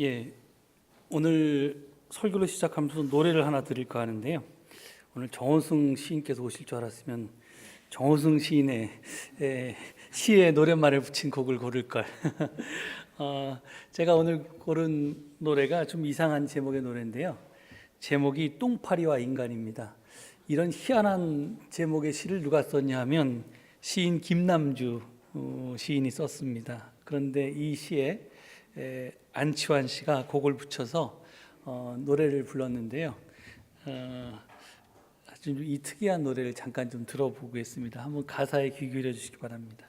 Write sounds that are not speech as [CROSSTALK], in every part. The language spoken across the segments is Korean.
예, 오늘 설교를 시작하면서 노래를 하나 드릴까 하는데요. 오늘 정원승 시인께서 오실 줄 알았으면 정원승 시인의 에, 시에 노랫말을 붙인 곡을 고를 걸. [LAUGHS] 어, 제가 오늘 고른 노래가 좀 이상한 제목의 노래인데요. 제목이 똥파리와 인간입니다. 이런 희한한 제목의 시를 누가 썼냐 하면 시인 김남주 어, 시인이 썼습니다. 그런데 이 시에 에, 안치환 씨가 곡을 붙여서 어, 노래를 불렀는데요. 어, 아주 이 특이한 노래를 잠깐 좀 들어보겠습니다. 한번 가사에 귀 기울여 주시기 바랍니다.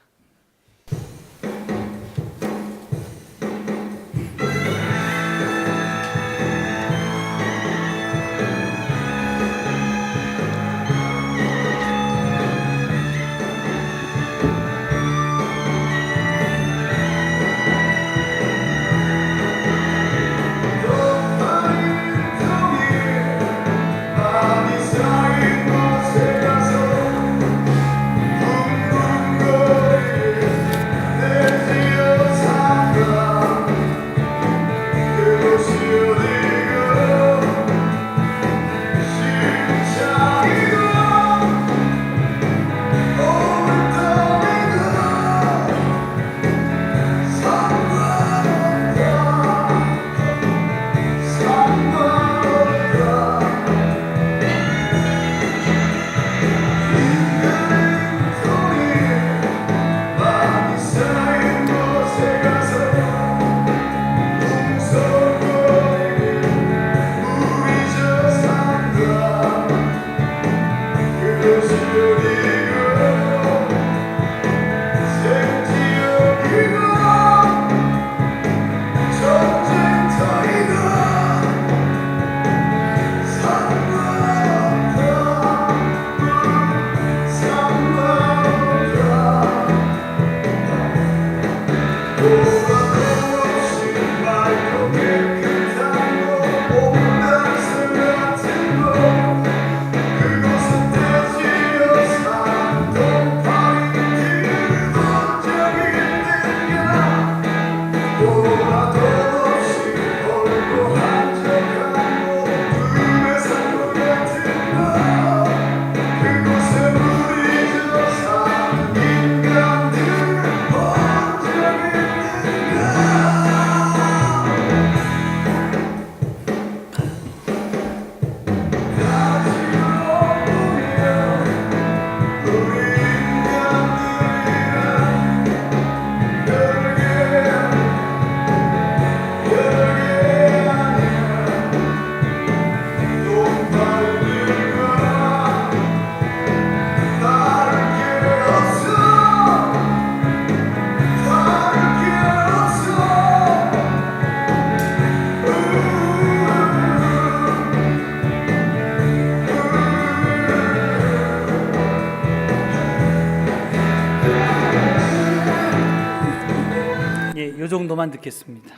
정도만 듣겠습니다.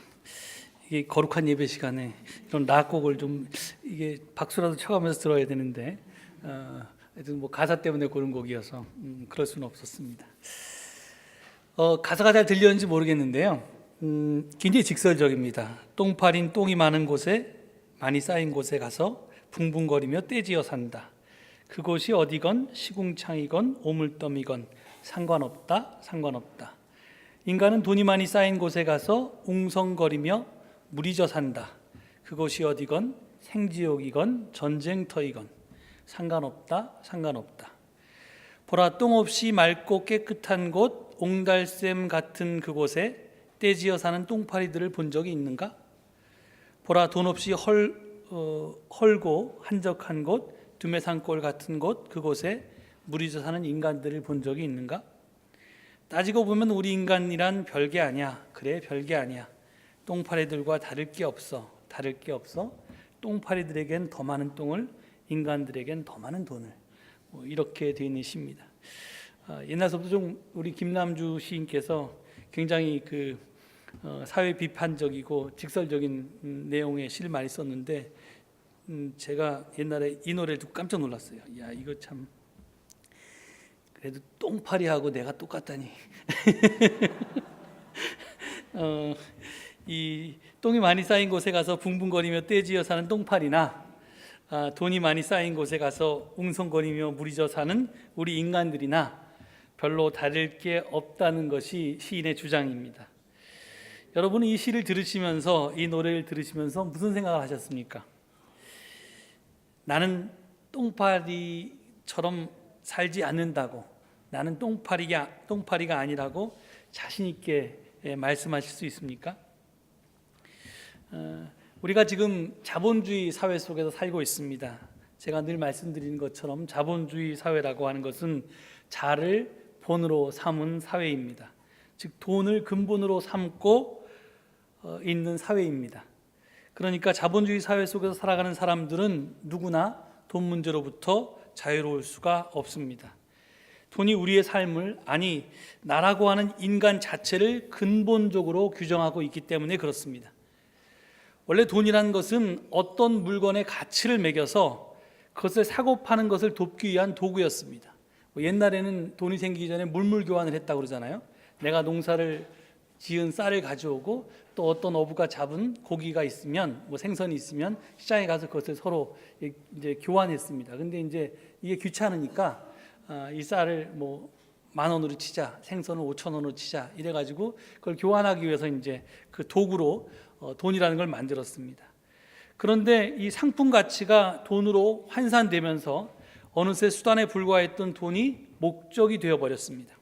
이게 거룩한 예배 시간에 이런 낙곡을 좀 이게 박수라도 쳐가면서 들어야 되는데 어, 뭐 가사 때문에 고른 곡이어서 음, 그럴 수는 없었습니다. 어, 가사가 잘 들렸는지 모르겠는데요. 음, 굉장히 직설적입니다. 똥파린 똥이 많은 곳에 많이 쌓인 곳에 가서 붕붕거리며 떼지어 산다. 그곳이 어디건 시궁창이건 오물더미건 상관없다 상관없다. 인간은 돈이 많이 쌓인 곳에 가서 웅성거리며 무리져 산다. 그곳이 어디건 생지옥이건 전쟁터이건 상관없다 상관없다. 보라 똥 없이 맑고 깨끗한 곳 옹달샘 같은 그곳에 떼지어 사는 똥파리들을 본 적이 있는가? 보라 돈 없이 헐, 어, 헐고 한적한 곳 두메산골 같은 곳 그곳에 무리져 사는 인간들을 본 적이 있는가? 따지고 보면 우리 인간이란 별게 아니야. 그래 별게 아니야. 똥파리들과 다를 게 없어. 다를 게 없어. 똥파리들에겐 더 많은 똥을 인간들에겐 더 많은 돈을 뭐 이렇게 되어 있는 시입니다. 아, 옛날서부터 좀 우리 김남주 시인께서 굉장히 그 어, 사회 비판적이고 직설적인 음, 내용의 시를 많이 썼는데 음, 제가 옛날에 이 노래를 듣고 깜짝 놀랐어요. 야 이거 참 그래도 똥파리하고 내가 똑같다니. [LAUGHS] 어, 이 똥이 많이 쌓인 곳에 가서 붕붕거리며 떼지어 사는 똥파리나 아, 돈이 많이 쌓인 곳에 가서 웅성거리며 무리져 사는 우리 인간들이나 별로 다를 게 없다는 것이 시인의 주장입니다. 여러분은 이 시를 들으시면서 이 노래를 들으시면서 무슨 생각을 하셨습니까? 나는 똥파리처럼 살지 않는다고 나는 똥파리가 똥파리가 아니라고 자신 있게 예, 말씀하실 수 있습니까? 어, 우리가 지금 자본주의 사회 속에서 살고 있습니다. 제가 늘 말씀드리는 것처럼 자본주의 사회라고 하는 것은 자를 본으로 삼은 사회입니다. 즉 돈을 근본으로 삼고 어, 있는 사회입니다. 그러니까 자본주의 사회 속에서 살아가는 사람들은 누구나 돈 문제로부터 자유로울 수가 없습니다. 돈이 우리의 삶을 아니 나라고 하는 인간 자체를 근본적으로 규정하고 있기 때문에 그렇습니다. 원래 돈이라는 것은 어떤 물건의 가치를 매겨서 그것을 사고 파는 것을 돕기 위한 도구였습니다. 뭐 옛날에는 돈이 생기기 전에 물물 교환을 했다고 그러잖아요. 내가 농사를 지은 쌀을 가져오고 또 어떤 어부가 잡은 고기가 있으면 뭐 생선이 있으면 시장에 가서 그것을 서로 이제 교환했습니다. 근데 이제 이게 귀찮으니까 아, 이 쌀을 뭐 만 원으로 치자, 생선을 오천 원으로 치자 이래 가지고 그걸 교환하기 위해서 이제 그 도구로 어, 돈이라는 걸 만들었습니다. 그런데 이 상품 가치가 돈으로 환산되면서 어느새 수단에 불과했던 돈이 목적이 되어 버렸습니다.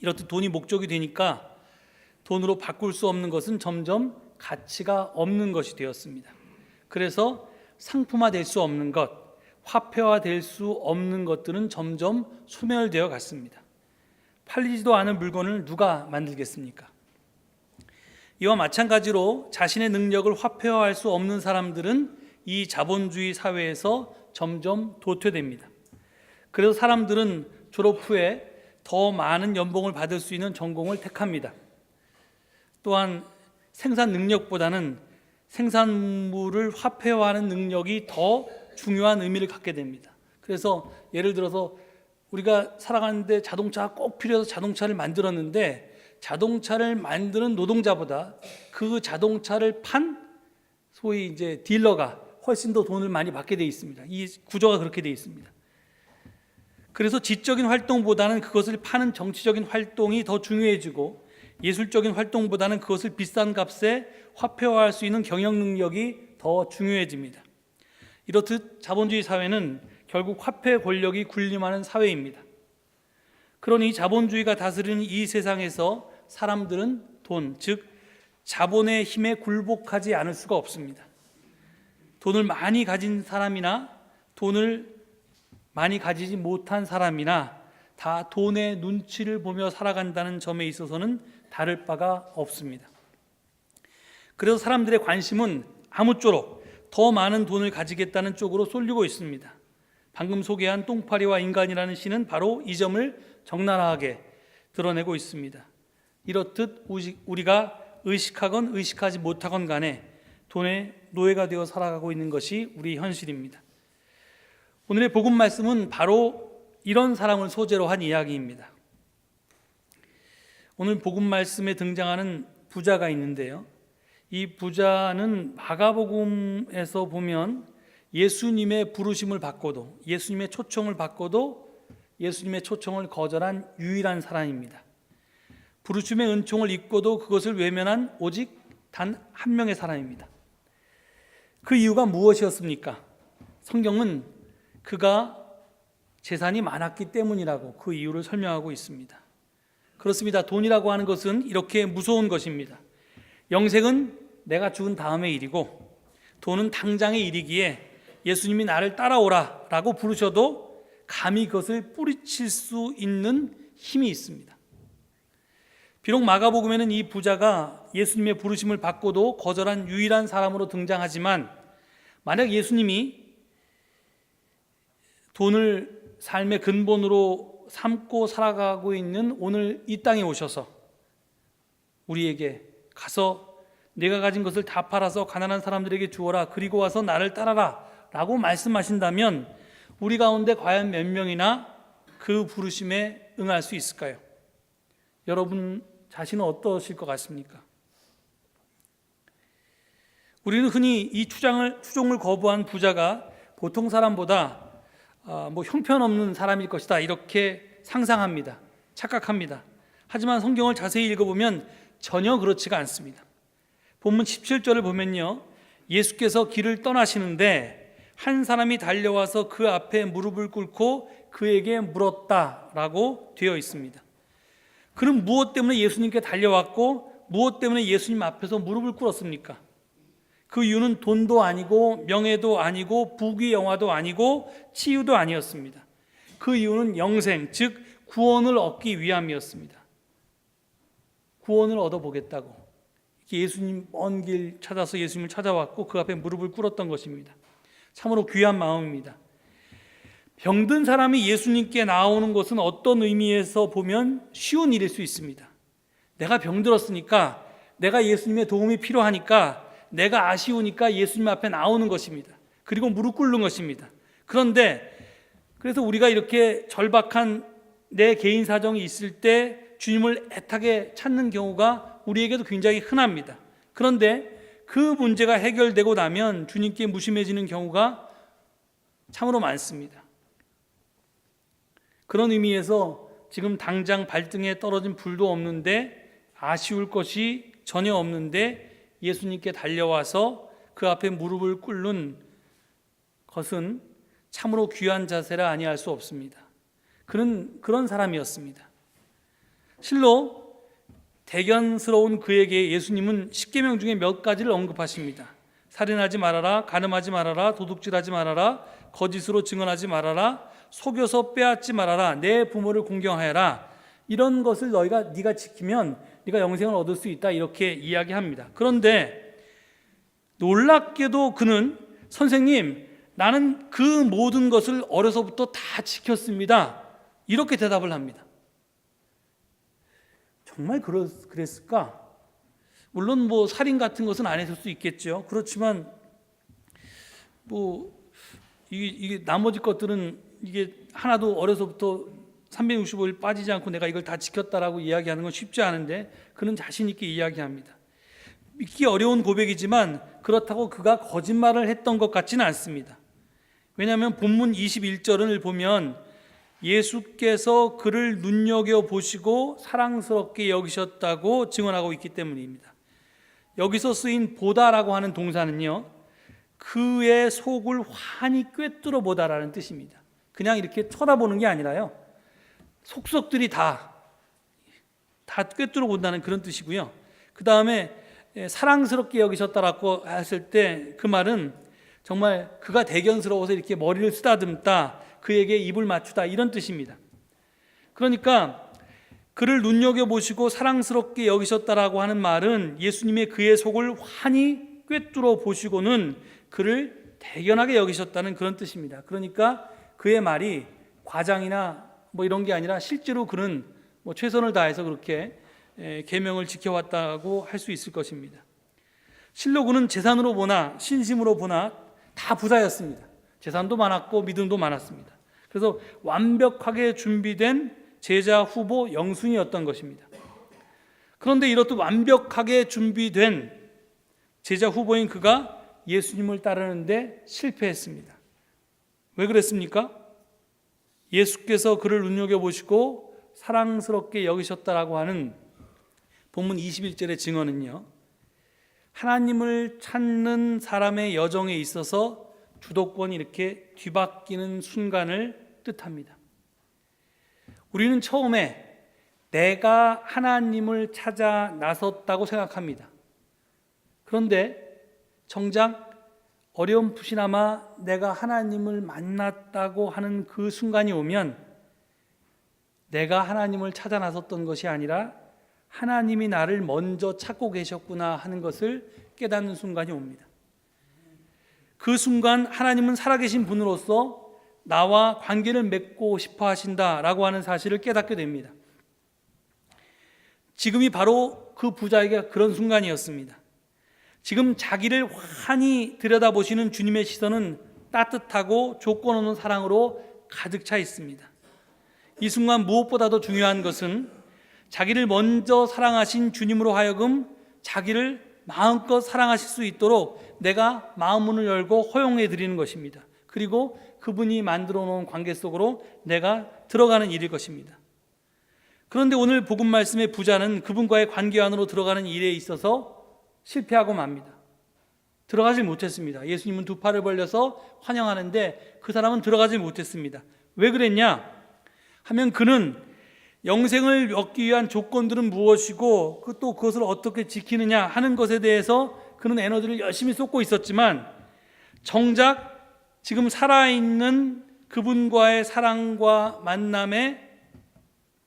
이렇듯 돈이 목적이 되니까 돈으로 바꿀 수 없는 것은 점점 가치가 없는 것이 되었습니다. 그래서 상품화될 수 없는 것, 화폐화될 수 없는 것들은 점점 소멸되어 갔습니다. 팔리지도 않은 물건을 누가 만들겠습니까? 이와 마찬가지로 자신의 능력을 화폐화할 수 없는 사람들은 이 자본주의 사회에서 점점 도태됩니다. 그래서 사람들은 졸업 후에 더 많은 연봉을 받을 수 있는 전공을 택합니다. 또한 생산 능력보다는 생산물을 화폐화하는 능력이 더 중요한 의미를 갖게 됩니다. 그래서 예를 들어서 우리가 살아가는데 자동차가 꼭 필요해서 자동차를 만들었는데 자동차를 만드는 노동자보다 그 자동차를 판 소위 이제 딜러가 훨씬 더 돈을 많이 받게 돼 있습니다. 이 구조가 그렇게 돼 있습니다. 그래서 지적인 활동보다는 그것을 파는 정치적인 활동이 더 중요해지고 예술적인 활동보다는 그것을 비싼 값에 화폐화할 수 있는 경영 능력이 더 중요해집니다. 이렇듯 자본주의 사회는 결국 화폐 권력이 군림하는 사회입니다. 그러니 자본주의가 다스리는 이 세상에서 사람들은 돈, 즉 자본의 힘에 굴복하지 않을 수가 없습니다. 돈을 많이 가진 사람이나 돈을 많이 가지지 못한 사람이나 다 돈의 눈치를 보며 살아간다는 점에 있어서는 다를 바가 없습니다. 그래서 사람들의 관심은 아무쪼록 더 많은 돈을 가지겠다는 쪽으로 쏠리고 있습니다. 방금 소개한 똥파리와 인간이라는 시는 바로 이 점을 적나라하게 드러내고 있습니다. 이렇듯 우리가 의식하건 의식하지 못하건 간에 돈의 노예가 되어 살아가고 있는 것이 우리 현실입니다. 오늘의 복음 말씀은 바로 이런 사람을 소재로 한 이야기입니다. 오늘 복음 말씀에 등장하는 부자가 있는데요. 이 부자는 마가복음에서 보면 예수님의 부르심을 받고도 예수님의 초청을 받고도 예수님의 초청을 거절한 유일한 사람입니다. 부르심의 은총을 입고도 그것을 외면한 오직 단 한 명의 사람입니다. 그 이유가 무엇이었습니까? 성경은 그가 재산이 많았기 때문이라고 그 이유를 설명하고 있습니다. 그렇습니다. 돈이라고 하는 것은 이렇게 무서운 것입니다. 영생은 내가 죽은 다음의 일이고 돈은 당장의 일이기에 예수님이 나를 따라오라 라고 부르셔도 감히 그것을 뿌리칠 수 있는 힘이 있습니다. 비록 마가복음에는 이 부자가 예수님의 부르심을 받고도 거절한 유일한 사람으로 등장하지만 만약 예수님이 돈을 삶의 근본으로 삼고 살아가고 있는 오늘 이 땅에 오셔서 우리에게 가서 내가 가진 것을 다 팔아서 가난한 사람들에게 주어라 그리고 와서 나를 따라라 라고 말씀하신다면 우리 가운데 과연 몇 명이나 그 부르심에 응할 수 있을까요? 여러분 자신은 어떠실 것 같습니까? 우리는 흔히 이 추장을 추종을 거부한 부자가 보통 사람보다 아, 뭐 형편없는 사람일 것이다 이렇게 상상합니다. 착각합니다. 하지만 성경을 자세히 읽어보면 전혀 그렇지가 않습니다. 본문 17절을 보면요. 예수께서 길을 떠나시는데 한 사람이 달려와서 그 앞에 무릎을 꿇고 그에게 물었다라고 되어 있습니다. 그는 무엇 때문에 예수님께 달려왔고 무엇 때문에 예수님 앞에서 무릎을 꿇었습니까? 그 이유는 돈도 아니고 명예도 아니고 부귀 영화도 아니고 치유도 아니었습니다. 그 이유는 영생, 즉 구원을 얻기 위함이었습니다. 구원을 얻어보겠다고 예수님 먼 길 찾아서 예수님을 찾아왔고 그 앞에 무릎을 꿇었던 것입니다. 참으로 귀한 마음입니다. 병든 사람이 예수님께 나오는 것은 어떤 의미에서 보면 쉬운 일일 수 있습니다. 내가 병들었으니까 내가 예수님의 도움이 필요하니까 내가 아쉬우니까 예수님 앞에 나오는 것입니다. 그리고 무릎 꿇는 것입니다. 그런데 그래서 우리가 이렇게 절박한 내 개인 사정이 있을 때 주님을 애타게 찾는 경우가 우리에게도 굉장히 흔합니다. 그런데 그 문제가 해결되고 나면 주님께 무심해지는 경우가 참으로 많습니다. 그런 의미에서 지금 당장 발등에 떨어진 불도 없는데 아쉬울 것이 전혀 없는데 예수님께 달려와서 그 앞에 무릎을 꿇는 것은 참으로 귀한 자세라 아니할 수 없습니다. 그는 그런 사람이었습니다. 실로 대견스러운 그에게 예수님은 십계명 중에 몇 가지를 언급하십니다. 살인하지 말아라, 간음하지 말아라, 도둑질하지 말아라, 거짓으로 증언하지 말아라, 속여서 빼앗지 말아라, 내 부모를 공경하여라. 이런 것을 너희가 네가 지키면 네가 영생을 얻을 수 있다 이렇게 이야기합니다. 그런데 놀랍게도 그는 선생님 나는 그 모든 것을 어려서부터 다 지켰습니다. 이렇게 대답을 합니다. 정말 그랬, 그랬을까? 물론 뭐 살인 같은 것은 안 했을 수 있겠죠. 그렇지만 뭐 이게, 이게 나머지 것들은 이게 하나도 어려서부터 365일 빠지지 않고 내가 이걸 다 지켰다라고 이야기하는 건 쉽지 않은데 그는 자신 있게 이야기합니다. 믿기 어려운 고백이지만 그렇다고 그가 거짓말을 했던 것 같지는 않습니다. 왜냐하면 본문 21절을 보면 예수께서 그를 눈여겨 보시고 사랑스럽게 여기셨다고 증언하고 있기 때문입니다. 여기서 쓰인 보다라고 하는 동사는요. 그의 속을 환히 꿰뚫어 보다라는 뜻입니다. 그냥 이렇게 쳐다보는 게 아니라요. 속속들이 다, 다 꿰뚫어 본다는 그런 뜻이고요. 그 다음에 사랑스럽게 여기셨다라고 했을 때 그 말은 정말 그가 대견스러워서 이렇게 머리를 쓰다듬다, 그에게 입을 맞추다 이런 뜻입니다. 그러니까 그를 눈여겨 보시고 사랑스럽게 여기셨다라고 하는 말은 예수님의 그의 속을 환히 꿰뚫어 보시고는 그를 대견하게 여기셨다는 그런 뜻입니다. 그러니까 그의 말이 과장이나 뭐 이런 게 아니라 실제로 그는 뭐 최선을 다해서 그렇게 계명을 지켜왔다고 할 수 있을 것입니다. 실로 그는 재산으로 보나 신심으로 보나 다 부자였습니다. 재산도 많았고 믿음도 많았습니다. 그래서 완벽하게 준비된 제자 후보 영순이었던 것입니다. 그런데 이렇듯 완벽하게 준비된 제자 후보인 그가 예수님을 따르는데 실패했습니다. 왜 그랬습니까? 예수께서 그를 눈여겨보시고 사랑스럽게 여기셨다라고 하는 본문 21절의 증언은요. 하나님을 찾는 사람의 여정에 있어서 주도권이 이렇게 뒤바뀌는 순간을 뜻합니다. 우리는 처음에 내가 하나님을 찾아 나섰다고 생각합니다. 그런데 정작 푸시나마 내가 하나님을 만났다고 하는 그 순간이 오면 내가 하나님을 찾아 나섰던 것이 아니라 하나님이 나를 먼저 찾고 계셨구나 하는 것을 깨닫는 순간이 옵니다. 그 순간 하나님은 살아계신 분으로서 나와 관계를 맺고 싶어 하신다라고 하는 사실을 깨닫게 됩니다. 지금이 바로 그 부자에게 그런 순간이었습니다. 지금 자기를 환히 들여다보시는 주님의 시선은 따뜻하고 조건 없는 사랑으로 가득 차 있습니다. 이 순간 무엇보다도 중요한 것은 자기를 먼저 사랑하신 주님으로 하여금 자기를 마음껏 사랑하실 수 있도록 내가 마음 문을 열고 허용해 드리는 것입니다. 그리고 그분이 만들어 놓은 관계 속으로 내가 들어가는 일일 것입니다. 그런데 오늘 복음 말씀의 부자는 그분과의 관계 안으로 들어가는 일에 있어서 실패하고 맙니다. 들어가지 못했습니다. 예수님은 두 팔을 벌려서 환영하는데 그 사람은 들어가지 못했습니다. 왜 그랬냐? 하면 그는 영생을 얻기 위한 조건들은 무엇이고 그또 그것을 어떻게 지키느냐 하는 것에 대해서 그는 에너지를 열심히 쏟고 있었지만 정작 지금 살아있는 그분과의 사랑과 만남에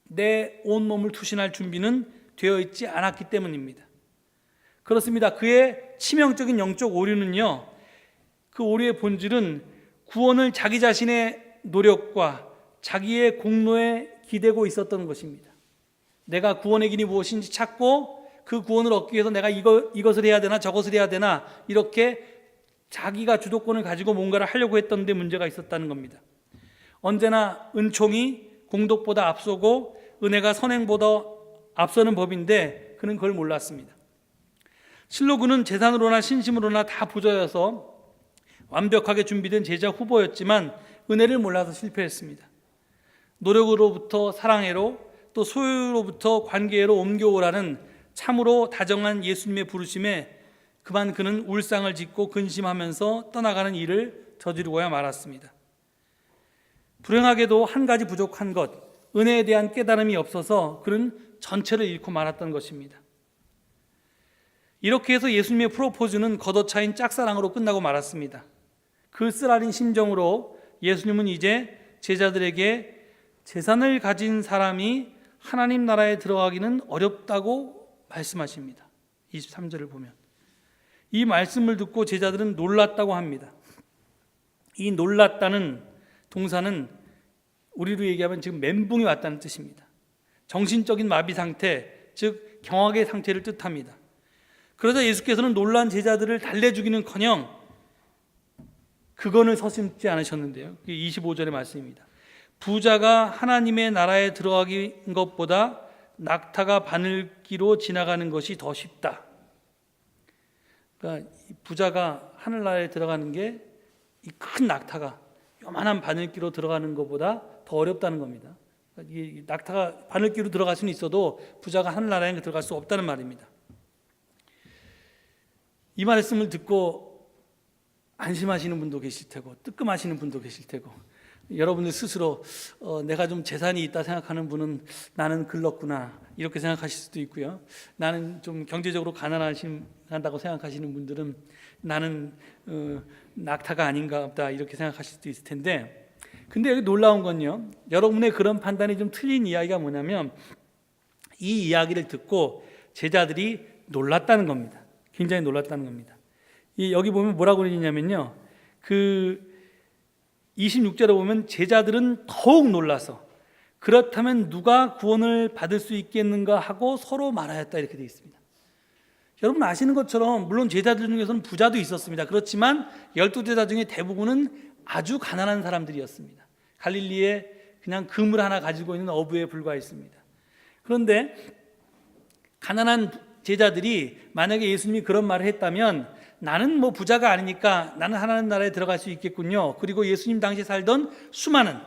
내 온몸을 투신할 준비는 되어 있지 않았기 때문입니다. 그렇습니다. 그의 치명적인 영적 오류는요, 그 오류의 본질은 구원을 자기 자신의 노력과 자기의 공로에 기대고 있었던 것입니다. 내가 구원의 길이 무엇인지 찾고 그 구원을 얻기 위해서 내가 이거, 이것을 해야 되나 저것을 해야 되나 이렇게 자기가 주도권을 가지고 뭔가를 하려고 했던 데 문제가 있었다는 겁니다. 언제나 은총이 공덕보다 앞서고 은혜가 선행보다 앞서는 법인데 그는 그걸 몰랐습니다. 실로 그는 재산으로나 신심으로나 다 부자여서 완벽하게 준비된 제자 후보였지만 은혜를 몰라서 실패했습니다. 노력으로부터 사랑해로 또 소유로부터 관계로 옮겨오라는 참으로 다정한 예수님의 부르심에 그만 그는 울상을 짓고 근심하면서 떠나가는 일을 저지르고야 말았습니다. 불행하게도 한 가지 부족한 것, 은혜에 대한 깨달음이 없어서 그는 전체를 잃고 말았던 것입니다. 이렇게 해서 예수님의 프로포즈는 걷어차인 짝사랑으로 끝나고 말았습니다. 그 쓰라린 심정으로 예수님은 이제 제자들에게 재산을 가진 사람이 하나님 나라에 들어가기는 어렵다고 말씀하십니다. 23절을 보면. 이 말씀을 듣고 제자들은 놀랐다고 합니다. 이 놀랐다는 동사는 우리로 얘기하면 지금 멘붕이 왔다는 뜻입니다. 정신적인 마비 상태, 즉 경악의 상태를 뜻합니다. 그러자 예수께서는 놀란 제자들을 달래주기는커녕 그거는 서슴지 않으셨는데요. 25절의 말씀입니다. 부자가 하나님의 나라에 들어가긴 것보다 낙타가 바늘기로 지나가는 것이 더 쉽다. 그러니까 부자가 하늘나라에 들어가는 게 이 큰 낙타가 요만한 바늘기로 들어가는 것보다 더 어렵다는 겁니다. 그러니까 이 낙타가 바늘기로 들어갈 수는 있어도 부자가 하늘나라에 들어갈 수 없다는 말입니다. 이 말씀을 듣고 안심하시는 분도 계실 테고 뜨끔하시는 분도 계실 테고 여러분들 스스로 어, 내가 좀 재산이 있다 생각하는 분은 나는 글렀구나 이렇게 생각하실 수도 있고요. 나는 좀 경제적으로 가난하신다고 생각하시는 분들은 나는 어, 낙타가 아닌가 보다 이렇게 생각하실 수도 있을 텐데 근데 여기 놀라운 건요. 여러분의 그런 판단이 좀 틀린 이야기가 뭐냐면 이 이야기를 듣고 제자들이 놀랐다는 겁니다. 굉장히 놀랐다는 겁니다. 이 여기 보면 뭐라고 그러냐면요. 그 26절에 보면 제자들은 더욱 놀라서 그렇다면 누가 구원을 받을 수 있겠는가 하고 서로 말하였다 이렇게 되어 있습니다. 여러분 아시는 것처럼 물론 제자들 중에서는 부자도 있었습니다. 그렇지만 열두 제자 중에 대부분은 아주 가난한 사람들이었습니다. 갈릴리에 그냥 그물 하나 가지고 있는 어부에 불과했습니다. 그런데 가난한 제자들이 만약에 예수님이 그런 말을 했다면 나는 뭐 부자가 아니니까 나는 하나님 나라에 들어갈 수 있겠군요. 그리고 예수님 당시 살던 수많은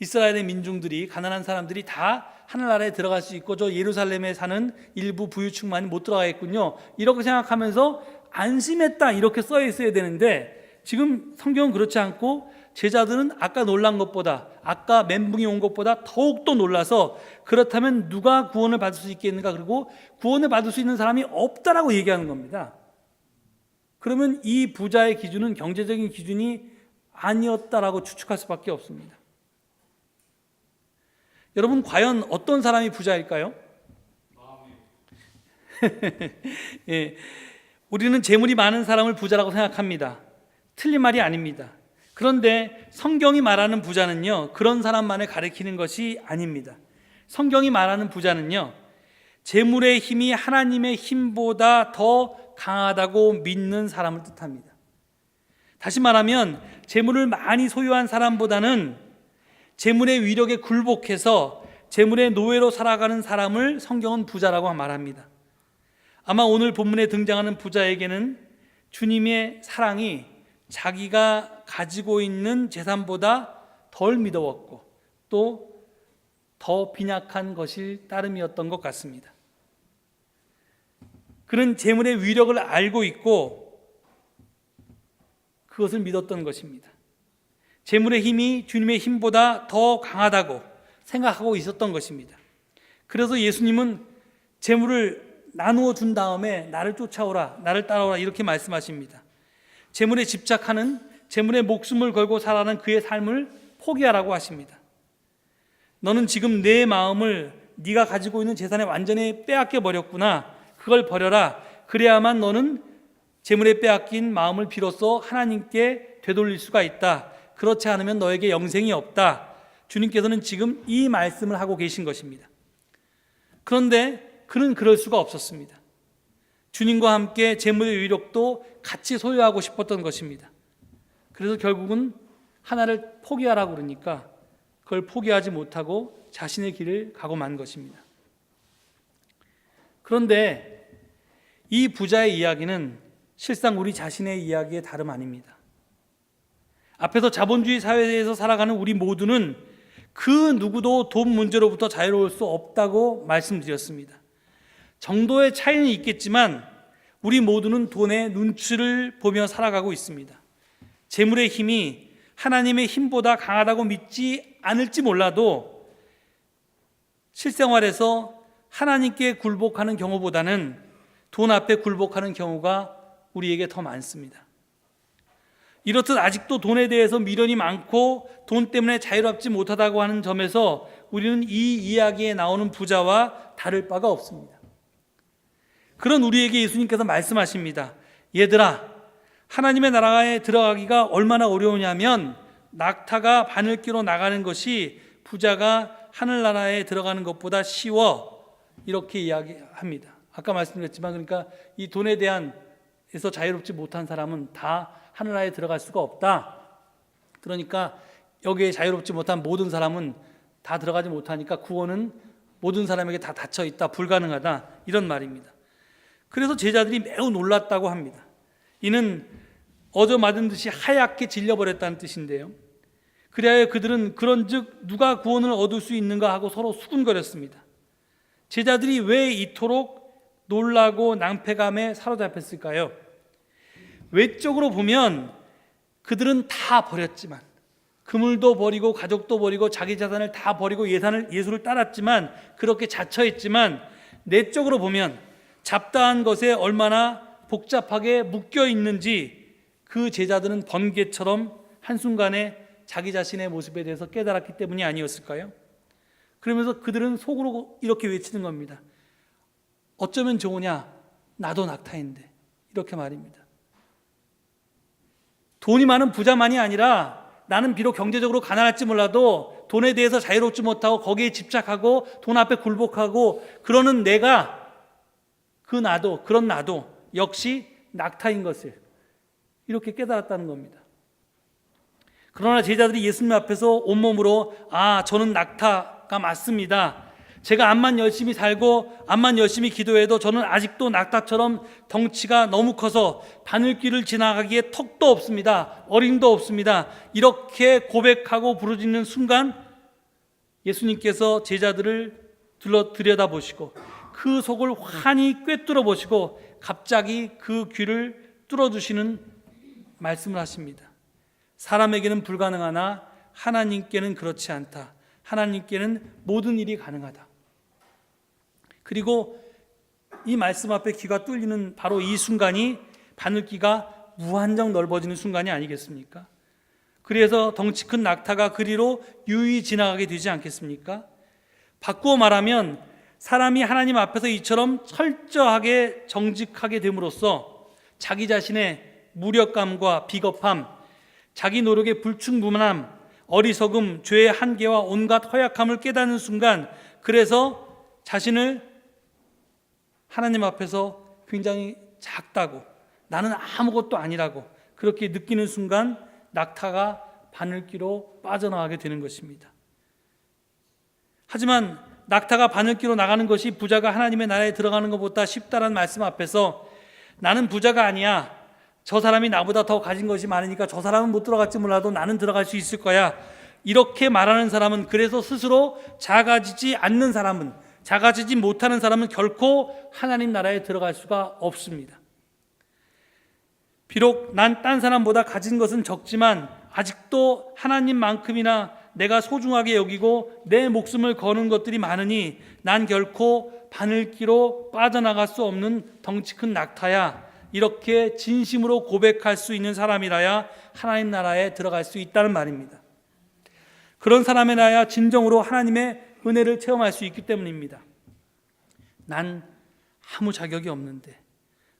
이스라엘의 민중들이 가난한 사람들이 다 하늘나라에 들어갈 수 있고 저 예루살렘에 사는 일부 부유층만이 못 들어가겠군요. 이렇게 생각하면서 안심했다 이렇게 써 있어야 되는데 지금 성경은 그렇지 않고 제자들은 아까 놀란 것보다 아까 멘붕이 온 것보다 더욱더 놀라서 그렇다면 누가 구원을 받을 수 있겠는가 그리고 구원을 받을 수 있는 사람이 없다라고 얘기하는 겁니다. 그러면 이 부자의 기준은 경제적인 기준이 아니었다라고 추측할 수밖에 없습니다. 여러분 과연 어떤 사람이 부자일까요? [LAUGHS] 예, 우리는 재물이 많은 사람을 부자라고 생각합니다. 틀린 말이 아닙니다. 그런데 성경이 말하는 부자는요 그런 사람만을 가리키는 것이 아닙니다. 성경이 말하는 부자는요 재물의 힘이 하나님의 힘보다 더 강하다고 믿는 사람을 뜻합니다. 다시 말하면 재물을 많이 소유한 사람보다는 재물의 위력에 굴복해서 재물의 노예로 살아가는 사람을 성경은 부자라고 말합니다. 아마 오늘 본문에 등장하는 부자에게는 주님의 사랑이 자기가 가지고 있는 재산보다 덜 믿어왔고 또 더 빈약한 것일 따름이었던 것 같습니다. 그는 재물의 위력을 알고 있고 그것을 믿었던 것입니다. 재물의 힘이 주님의 힘보다 더 강하다고 생각하고 있었던 것입니다. 그래서 예수님은 재물을 나누어 준 다음에 나를 쫓아오라, 나를 따라오라 이렇게 말씀하십니다. 재물에 집착하는 재물에 목숨을 걸고 살아가는 그의 삶을 포기하라고 하십니다. 너는 지금 내 마음을 네가 가지고 있는 재산에 완전히 빼앗겨 버렸구나. 그걸 버려라. 그래야만 너는 재물에 빼앗긴 마음을 비로소 하나님께 되돌릴 수가 있다. 그렇지 않으면 너에게 영생이 없다. 주님께서는 지금 이 말씀을 하고 계신 것입니다. 그런데 그는 그럴 수가 없었습니다. 주님과 함께 재물의 위력도 같이 소유하고 싶었던 것입니다. 그래서 결국은 하나를 포기하라고 그러니까 그걸 포기하지 못하고 자신의 길을 가고 만 것입니다. 그런데 이 부자의 이야기는 실상 우리 자신의 이야기의 다름 아닙니다. 앞에서 자본주의 사회에서 살아가는 우리 모두는 그 누구도 돈 문제로부터 자유로울 수 없다고 말씀드렸습니다. 정도의 차이는 있겠지만 우리 모두는 돈의 눈치를 보며 살아가고 있습니다. 재물의 힘이 하나님의 힘보다 강하다고 믿지 않을지 몰라도 실생활에서 하나님께 굴복하는 경우보다는 돈 앞에 굴복하는 경우가 우리에게 더 많습니다. 이렇듯 아직도 돈에 대해서 미련이 많고 돈 때문에 자유롭지 못하다고 하는 점에서 우리는 이 이야기에 나오는 부자와 다를 바가 없습니다. 그런 우리에게 예수님께서 말씀하십니다. 얘들아, 하나님의 나라에 들어가기가 얼마나 어려우냐면 낙타가 바늘기로 나가는 것이 부자가 하늘나라에 들어가는 것보다 쉬워 이렇게 이야기합니다. 아까 말씀드렸지만 그러니까 이 돈에 대한 에서 자유롭지 못한 사람은 다 하늘나라에 들어갈 수가 없다. 그러니까 여기에 자유롭지 못한 모든 사람은 다 들어가지 못하니까 구원은 모든 사람에게 다 닫혀 있다, 불가능하다 이런 말입니다. 그래서 제자들이 매우 놀랐다고 합니다. 이는 어저 맞은 듯이 하얗게 질려버렸다는 뜻인데요. 그래야 그들은 그런즉 누가 구원을 얻을 수 있는가 하고 서로 수군거렸습니다. 제자들이 왜 이토록 놀라고 낭패감에 사로잡혔을까요? 외적으로 보면 그들은 다 버렸지만 그물도 버리고 가족도 버리고 자기 자산을 다 버리고 예산을 예수를 따랐지만 그렇게 자처했지만 내적으로 보면 잡다한 것에 얼마나 복잡하게 묶여 있는지 그 제자들은 번개처럼 한순간에 자기 자신의 모습에 대해서 깨달았기 때문이 아니었을까요? 그러면서 그들은 속으로 이렇게 외치는 겁니다. 어쩌면 좋으냐? 나도 낙타인데. 이렇게 말입니다. 돈이 많은 부자만이 아니라 나는 비록 경제적으로 가난할지 몰라도 돈에 대해서 자유롭지 못하고 거기에 집착하고 돈 앞에 굴복하고 그러는 내가 그 나도 그런 나도 역시 낙타인 것을 이렇게 깨달았다는 겁니다. 그러나 제자들이 예수님 앞에서 온몸으로 아 저는 낙타 가 맞습니다. 제가 암만 열심히 살고 암만 열심히 기도해도 저는 아직도 낙타처럼 덩치가 너무 커서 바늘길을 지나가기에 턱도 없습니다. 어림도 없습니다. 이렇게 고백하고 부르짖는 순간 예수님께서 제자들을 들러 들여다보시고 그 속을 환히 꿰뚫어 보시고 갑자기 그 귀를 뚫어 주시는 말씀을 하십니다. 사람에게는 불가능하나 하나님께는 그렇지 않다. 하나님께는 모든 일이 가능하다. 그리고 이 말씀 앞에 귀가 뚫리는 바로 이 순간이 바늘기가 무한정 넓어지는 순간이 아니겠습니까? 그래서 덩치 큰 낙타가 그리로 유유히 지나가게 되지 않겠습니까? 바꾸어 말하면 사람이 하나님 앞에서 이처럼 철저하게 정직하게 됨으로써 자기 자신의 무력감과 비겁함, 자기 노력의 불충분함, 어리석음, 죄의 한계와 온갖 허약함을 깨닫는 순간 그래서 자신을 하나님 앞에서 굉장히 작다고 나는 아무것도 아니라고 그렇게 느끼는 순간 낙타가 바늘기로 빠져나가게 되는 것입니다. 하지만 낙타가 바늘기로 나가는 것이 부자가 하나님의 나라에 들어가는 것보다 쉽다라는 말씀 앞에서 나는 부자가 아니야. 저 사람이 나보다 더 가진 것이 많으니까 저 사람은 못 들어갈지 몰라도 나는 들어갈 수 있을 거야. 이렇게 말하는 사람은 그래서 스스로 작아지지 않는 사람은 작아지지 못하는 사람은 결코 하나님 나라에 들어갈 수가 없습니다. 비록 난 딴 사람보다 가진 것은 적지만 아직도 하나님만큼이나 내가 소중하게 여기고 내 목숨을 거는 것들이 많으니 난 결코 바늘기로 빠져나갈 수 없는 덩치 큰 낙타야. 이렇게 진심으로 고백할 수 있는 사람이라야 하나님 나라에 들어갈 수 있다는 말입니다. 그런 사람이라야 진정으로 하나님의 은혜를 체험할 수 있기 때문입니다. 난 아무 자격이 없는데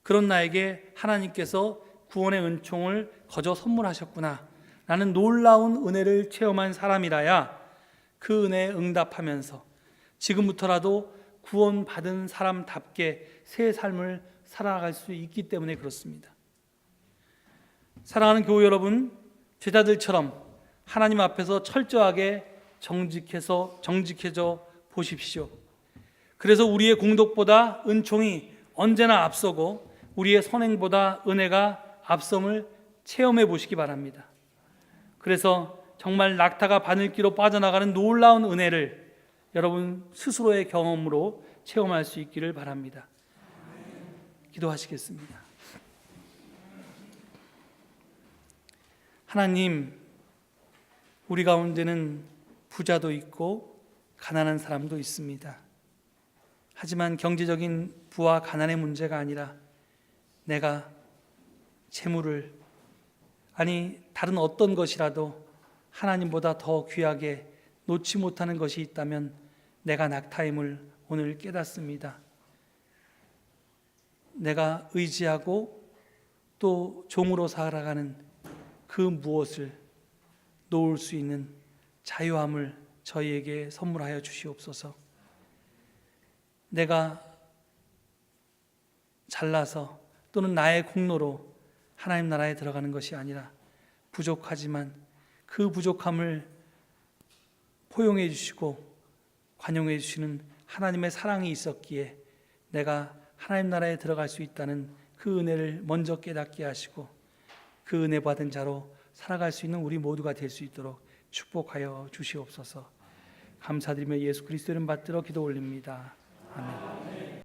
그런 나에게 하나님께서 구원의 은총을 거저 선물하셨구나. 나는 놀라운 은혜를 체험한 사람이라야 그 은혜에 응답하면서 지금부터라도 구원받은 사람답게 새 삶을 살아갈 수 있기 때문에 그렇습니다. 사랑하는 교우 여러분, 제자들처럼 하나님 앞에서 철저하게 정직해서 정직해져 보십시오. 그래서 우리의 공덕보다 은총이 언제나 앞서고 우리의 선행보다 은혜가 앞섬을 체험해 보시기 바랍니다. 그래서 정말 낙타가 바늘기로 빠져나가는 놀라운 은혜를 여러분 스스로의 경험으로 체험할 수 있기를 바랍니다. 기도하시겠습니다. 하나님, 우리 가운데는 부자도 있고 가난한 사람도 있습니다. 하지만 경제적인 부와 가난의 문제가 아니라 내가 재물을 아니 다른 어떤 것이라도 하나님보다 더 귀하게 놓지 못하는 것이 있다면 내가 낙타임을 오늘 깨닫습니다. 내가 의지하고 또 종으로 살아가는 그 무엇을 놓을 수 있는 자유함을 저희에게 선물하여 주시옵소서. 내가 잘나서 또는 나의 공로로 하나님 나라에 들어가는 것이 아니라 부족하지만 그 부족함을 포용해 주시고 관용해 주시는 하나님의 사랑이 있었기에 내가 하나님 나라에 들어갈 수 있다는 그 은혜를 먼저 깨닫게 하시고 그 은혜 받은 자로 살아갈 수 있는 우리 모두가 될 수 있도록 축복하여 주시옵소서. 감사드리며 예수 그리스도 이름 받들어 기도 올립니다. 아멘.